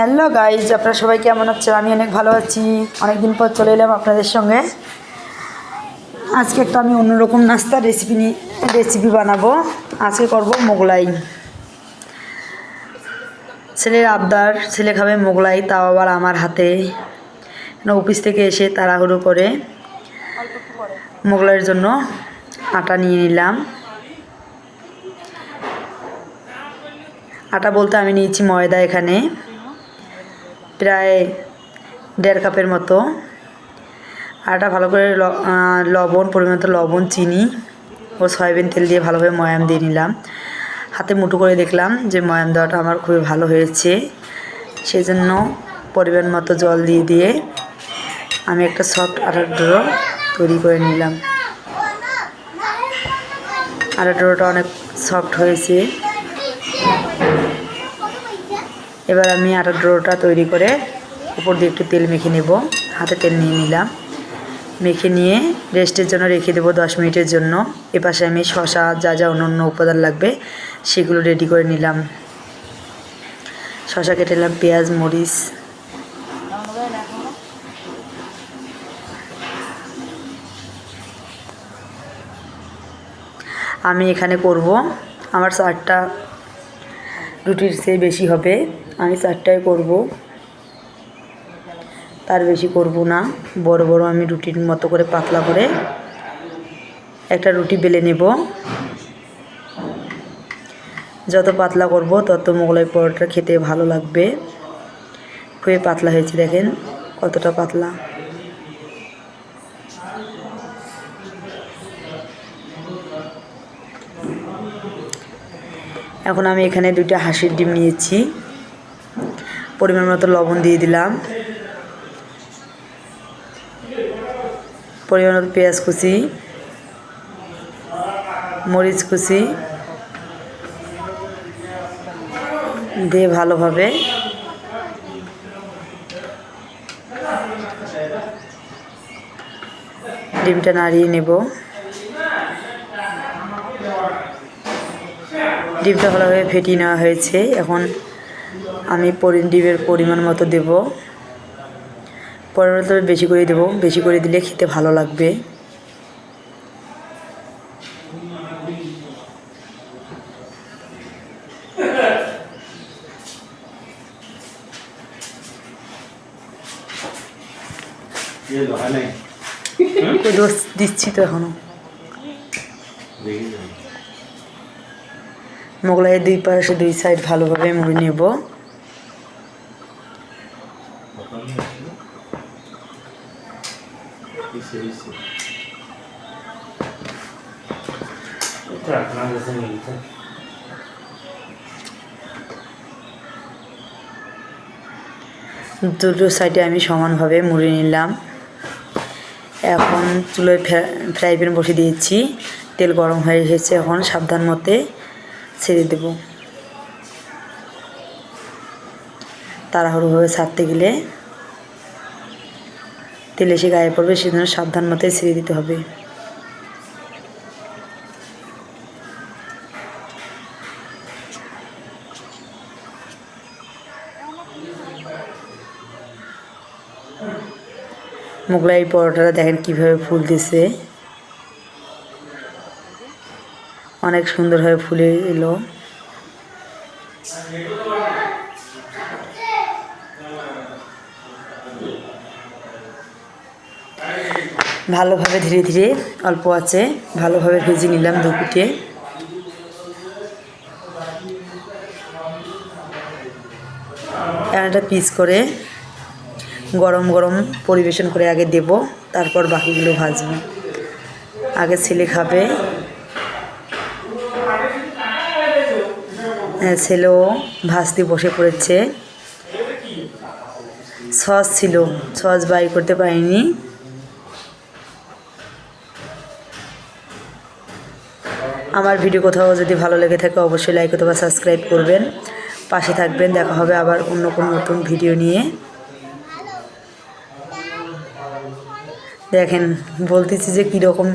Hello guys, আপনারা সবাই কেমন আছেন? আমি অনেক ভালো আছি। অনেকদিন পর চলে এলাম আপনাদের সঙ্গে। আজকে একটা আমি অন্যরকম নাস্তার রেসিপি নিয়ে রেসিপি বানাবো। আজকে করব মোগলাই। ছেলের আবদার, ছেলে খাবে মোগলাই, তাও আবার আমার হাতে। অফিস থেকে এসে তাড়াহুড়ো করে মোগলাইয়ের জন্য আটা নিয়ে নিলাম। আটা বলতে আমি নিয়েছি ময়দা এখানে। প্রায় দেড় কাপের মতো। আটা ভালো করে লবণ, পরিমাণ লবণ, চিনি ও সয়াবিন তেল দিয়ে ভালোভাবে ময়াম দিয়ে নিলাম। হাতে মুঠো করে দেখলাম যে ময়াম দেওয়াটা আমার খুবই ভালো হয়েছে। সেই জন্য পরিমাণ মতো জল দিয়ে দিয়ে আমি একটা সফট আটার ডোরো তৈরি করে নিলাম। আটার ডোরোটা অনেক সফট হয়েছে। এবার আমি আটার ডোটা তৈরি করে উপর দিয়ে একটু তেল মেখে নেব। হাতে তেল নিয়ে নিলাম। মেখে নিয়ে রেস্টের জন্য রেখে দেবো দশ মিনিটের জন্য। এপাশে আমি শশা, যা যা অন্য অন্য উপাদান লাগবে সেগুলো রেডি করে নিলাম। শশা কেটে নিলাম, পেঁয়াজ, মরিচ। আমি এখানে করব। আমার চারটা রুটির চেয়ে বেশি হবে। আমি চারটাই করব। তার বেশি করব না। বড় বড় আমি রুটির মতো করে পাতলা করে একটা রুটি বেলে নেব। যত পাতলা করব, তত মোগলাই পরোটা খেতে ভালো লাগবে। খুবই পাতলা হয়েছে, দেখেন কতটা পাতলা। এখন আমি এখানে দুইটা হাঁসের ডিম নিয়েছি। পরিমাণ মতো লবণ দিয়ে দিলাম। পরিমাণ মতো পেঁয়াজ কুচি, মরিচ কুচি দিয়ে ভালোভাবে ডিমটা নাড়িয়ে নেব। ডিমটা ভালোভাবে ফেটিয়ে নেওয়া হয়েছে। এখন আমি ডিমের পরিমাণ মতো দেব। পরিমাণ তবে বেশি করে দেব। বেশি করে দিলে খেতে ভালো লাগবে। দিচ্ছি তো এখনও। মোগলাই দুই পাশে দুই সাইড ভালোভাবে মুড়ে নেব। দুটো সাইডে আমি সমানভাবে মুড়ে নিলাম। এখন চুলোয় ফ্রাই প্যান বসে দিয়েছি। তেল গরম হয়ে এসেছে এখন সাবধান মতে ছেড়ে দেব। তাড়াহুড়োভাবে ছাড়তে গেলে তেল সে গায়ে পড়বে, সেজন্য সাবধান মতে ছেড়ে দিতে হবে। মোগলাই পরোটাটা দেখেন কীভাবে ফুলতেছে অনেক সুন্দরভাবে ফুলে এলো। ভালোভাবে ধীরে ধীরে অল্প আছে ভালোভাবে ভেজে নিলাম দু পিঠে। একটা পিস করে গরম গরম পরিবেশন করে আগে দেব তারপর বাকিগুলো ভাজবো। আগে ছেলে খাবে। হ্যাঁ, ছেলেও ভাজতে বসে পড়েছে। সস ছিল সস বাই করতে পারিনি। আমার ভিডিও কোথাও যদি ভালো লেগে থাকে, অবশ্যই লাইক অথবা সাবস্ক্রাইব করবেন। পাশে থাকবেন, দেখা হবে আবার অন্য কোনো নতুন ভিডিও নিয়ে। দেখেন, বলতেছি যে কীরকম